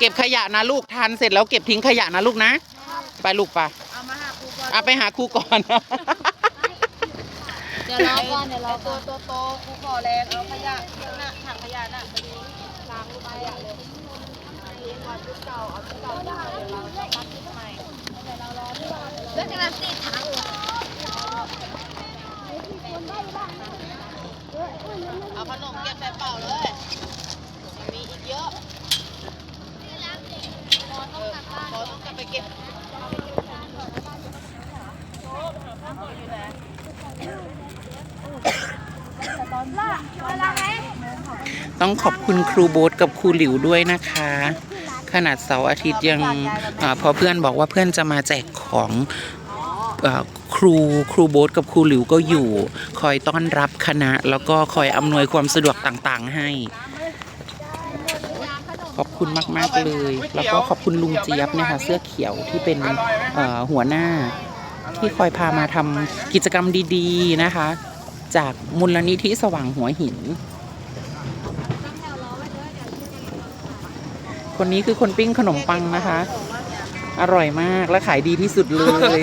เก็บขยะนะลูกทานเสร็จแล้วเก็บทิ้งขยะนะลูกนะ ไปลูกไปเอามาหาครูก่อนเอาไปหาครูก่อน เดี๋ยวรอก่อนเดี๋ยวรอเอาก่ตัอวนโตๆครูขอแรงเอาขยะน่ะถังขยะน่ะไปล้างลูกขยะเลยเอาชุดเก่าเอาชุดเก่าเดี๋ยวเราจะปัดชุดใหม่แล้วจะมาติดถังเอาขนมเก็บใส่เป่าเลยมีอีกเยอะพอต้อง กลับบ้านพอต้องกลับไปเก็บต้องขอบคุณครูโบ๊ทกับครูหลิวด้วยนะคะ ขนาดเสาร์อาทิตย์ยังอพอเพื่อนบอกว่าเพื่อนจะมาแจกของอครูครูโบ๊ทกับครูหลิวก็อยู่ คอยต้อนรับคณะ แล้วก็คอยอำนวยความสะดวกต่างๆให้ ขอบคุณมาก ๆ เลย แล้วก็ขอบคุณลุงเจี๊ยบเนะคะเสื้อเขียวที่เป็นหัวหน้าที่คอยพามาทำกิจกรรมดีๆนะคะ จากมูลนิธิสว่างหัวหิน คนนี้คือคนปิ้งขนมปังนะคะ อร่อยมากและขายดีที่สุดเลย